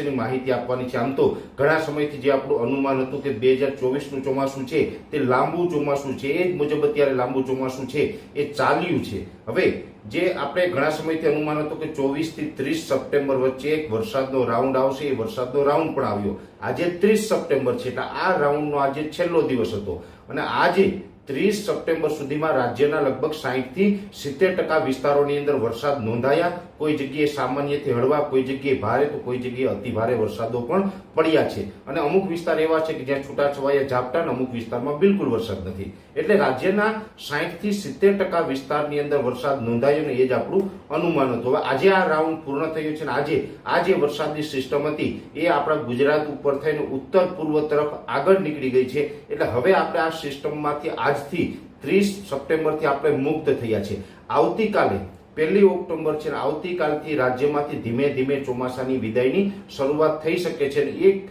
વિશેની માહિતી આપવાની છે. આમ તો ઘણા સમયથી જે આપણું અનુમાન હતું કે બે હજાર ચોવીસનું ચોમાસું છે, તે લાંબુ ચોમાસું છે. એ જ મુજબ અત્યારે લાંબુ ચોમાસું છે. એ ચાલ્યું છે. હવે જે આપણે ઘણા સમયથી અનુમાન હતું કે ચોવીસથી ત્રીસ સપ્ટેમ્બર વચ્ચે એક વરસાદનો રાઉન્ડ આવશે. એ વરસાદનો રાઉન્ડ પણ આવ્યો. આજે ત્રીસ સપ્ટેમ્બર છે. એટલે આ રાઉન્ડનો આજે છેલ્લો દિવસ હતો. અને આજે ત્રીસ સપ્ટેમ્બર સુધીમાં રાજ્યના લગભગ સાહીઠથી સિત્તેર ટકા વિસ્તારોની અંદર વરસાદ નોંધાયા. કોઈ જગ્યાએ સામાન્યથી હળવા, કોઈ જગ્યાએ ભારે તો કોઈ જગ્યાએ અતિ ભારે વરસાદો પણ પડ્યા છે. અને અમુક વિસ્તાર એવા છે કે જ્યાં છૂટાછવાયા ઝાપટા અને અમુક વિસ્તારમાં બિલકુલ વરસાદ નથી. એટલે રાજ્યના સાહીઠથી સિત્તેર ટકા વિસ્તારની અંદર વરસાદ નોંધાયો ને એ જ આપણું અનુમાન હતું. હવે આજે આ રાઉન્ડ પૂર્ણ થયું છે અને આજે આ જે વરસાદની સિસ્ટમ હતી. એ આપણા ગુજરાત ઉપર થઈને ઉત્તર પૂર્વ તરફ આગળ નીકળી ગઈ છે. એટલે હવે આપણે આ સિસ્ટમમાંથી આજથી ત્રીસ સપ્ટેમ્બરથી આપણે મુક્ત થયા છે આવતીકાલે, પહેલી ઓક્ટોબર છે આવતીકાલથી રાજ્યમાંથી ધીમે ધીમે ચોમાસાની વિદાયની શરૂઆત થઈ શકે છે એક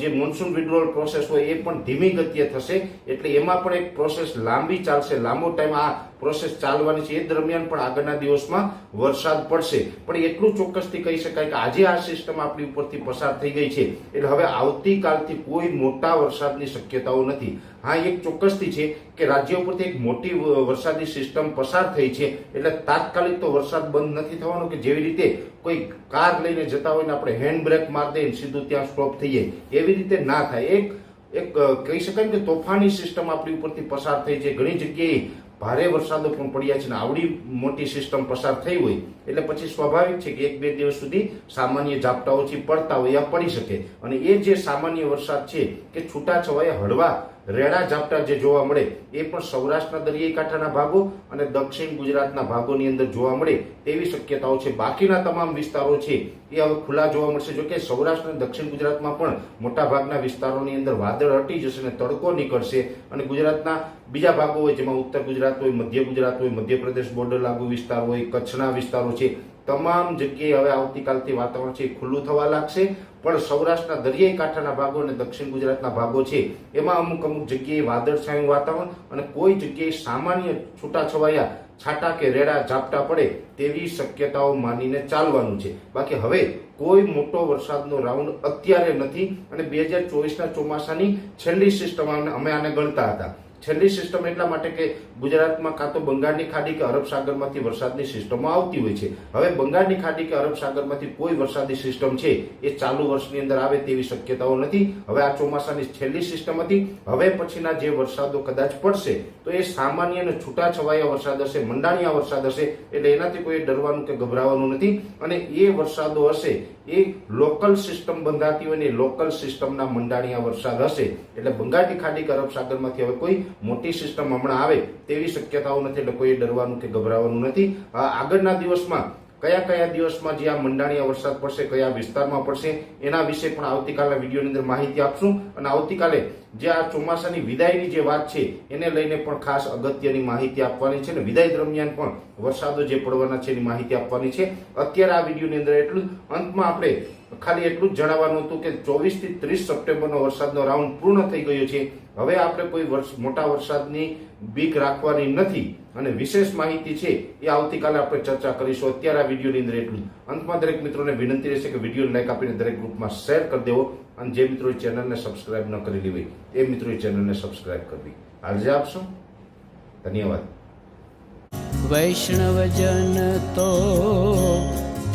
જે મોન્સૂન વિડ્રોલ પ્રોસેસ હોય એ પણ ધીમી ગતિએ થશે. એટલે એમાં પણ એક પ્રોસેસ લાંબી ચાલશે. લાંબો ટાઈમ આ પ્રોસેસ ચાલવાની છે એ દરમિયાન પણ આગળના દિવસમાં વરસાદ પડશે. પણ એટલું ચોક્કસથી કહી શકાય કે આજે આ સિસ્ટમ આપણી ઉપરથી પસાર થઈ ગઈ છે. એટલે હવે આવતીકાલથી કોઈ મોટા વરસાદની શક્યતાઓ નથી. હા, એક ચોક્કસથી છે કે રાજ્ય ઉપરથી એક મોટી વરસાદની વરસાદી સિસ્ટમ પસાર થઈ છે. એટલે તાત્કાલિક તો વરસાદ બંધ નથી થવાનો કે જેવી રીતે કોઈ કાર લઈને જતા હોય ને આપણે હેન્ડ બ્રેક મારી દઈએ સીધું ત્યાં સ્ટોપ થઈ જાય. એવી રીતે ના થાય. એક એક કહી શકાય કે તોફાની સિસ્ટમ આપણી ઉપરથી પસાર થઈ છે. ઘણી જગ્યાએ ભારે વરસાદો પણ પડ્યા છે ને આવડી મોટી સિસ્ટમ પસાર થઈ હોય, એટલે પછી સ્વાભાવિક છે કે એક બે દિવસ સુધી સામાન્ય ઝાપટાઓથી પડતા હોય આ પડી શકે. અને એ જે સામાન્ય વરસાદ છે કે છૂટાછવાયા હળવા રેડા ઝાપટા જે જોવા મળે એ પણ સૌરાષ્ટ્રના દરિયાઈ કાંઠાના ભાગો અને દક્ષિણ ગુજરાતના ભાગોની અંદર જોવા મળે તેવી શક્યતાઓ છે. બાકીના તમામ વિસ્તારો છે એ હવે ખુલ્લા જોવા મળશે. જો કે સૌરાષ્ટ્ર અને દક્ષિણ ગુજરાતમાં પણ મોટા ભાગના વિસ્તારોની અંદર વાદળ હટી જશે અને તડકો નીકળશે અને ગુજરાતના બીજા ભાગો હોય જેમાં ઉત્તર ગુજરાત હોય, મધ્ય ગુજરાત હોય, મધ્યપ્રદેશ બોર્ડર લાગુ વિસ્તાર હોય, કચ્છના વિસ્તારો છે તમામ જગ્યાએ હવે આવતીકાલથી વાતાવરણ છે ખુલ્લું થવા લાગશે. પણ સૌરાષ્ટ્રના દરિયાઈ કાંઠાના ભાગો અને દક્ષિણ ગુજરાતના ભાગો છે, એમાં અમુક અમુક જગ્યાએ વાદળછાયું વાતાવરણ અને કોઈ જગ્યાએ સામાન્ય છૂટાછવાયા છાટા કે રેડા ઝાપટા પડે તેવી શક્યતાઓ માનીને ચાલવાનું છે. બાકી હવે કોઈ મોટો વરસાદનો રાઉન્ડ અત્યારે નથી અને બે હજાર ચોવીસના ચોમાસાની છેલ્લી સિસ્ટમ અમે આને ગણતા હતા. છેલ્લી સિસ્ટમ એટલા માટે કે ગુજરાતમાં કાં તો બંગાળની ખાડી કે અરબ સાગરમાંથી વરસાદની સિસ્ટમો આવતી હોય છે. હવે બંગાળની ખાડી કે અરબ સાગરમાંથી કોઈ વરસાદી સિસ્ટમ છે, એ ચાલુ વર્ષની અંદર આવે તેવી શક્યતાઓ નથી. હવે આ ચોમાસાની છેલ્લી સિસ્ટમ હતી. હવે પછીના જે વરસાદો કદાચ પડશે, તો એ સામાન્ય અને છૂટાછવાયા વરસાદ હશે, મંડાણિયા વરસાદ હશે, એટલે એનાથી કોઈ ડરવાનું કે ગભરાવાનું નથી. અને એ વરસાદો હશે, એ લોકલ સિસ્ટમ બંધાતી હોય ને લોકલ સિસ્ટમના મંડાણિયા વરસાદ હશે. એટલે બંગાળની ખાડી કે અરબ સાગરમાંથી હવે કોઈ મોટી સિસ્ટમ હમણાં આવે તેવી શક્યતાઓ નથી લોકોએ ડરવાનું કે ગભરાવાનું નથી. આગળના દિવસમાં કયા કયા દિવસમાં જે આ મંડાણિયા વરસાદ પડશે, કયા વિસ્તારમાં પડશે, એના વિશે પણ આવતીકાલના વિડીયોની અંદર માહિતી આપશું. અને આવતીકાલે જે આ ચોમાસાની વિદાયની જે વાત છે, એને લઈને પણ ખાસ અગત્યની માહિતી આપવાની છે અને વિદાય દરમિયાન પણ વરસાદો જે પડવાના છે એની માહિતી આપવાની છે. અત્યારે આ વિડીયોની અંદર એટલું અંતમાં આપણે ખાલી એટલું જ જણાવવાનું હતું કે ચોવીસથી ત્રીસ સપ્ટેમ્બરનો વરસાદનો રાઉન્ડ પૂર્ણ થઈ ગયો છે. હવે આપણે કોઈ વર્ષ, મોટા વરસાદની બીક રાખવાની નથી. અને વિશેષ માહિતી છે, એ આવતીકાલે આપણે ચર્ચા કરીશું. અત્યારે આ વિડીયોની અંદર એટલું અંતમાં દરેક મિત્રોને વિનંતી રહેશે કે વીડિયો લાઈક આપીને દરેક ગ્રુપમાં શેર કરી દેવો. અને જે મિત્રો ચેનલને સબસ્ક્રાઇબ ન કરેલી હોય, એ મિત્રો ચેનલને સબસ્ક્રાઇબ કરવી. આજે આપશો? ધન્યવાદ. વૈષ્ણવજન તો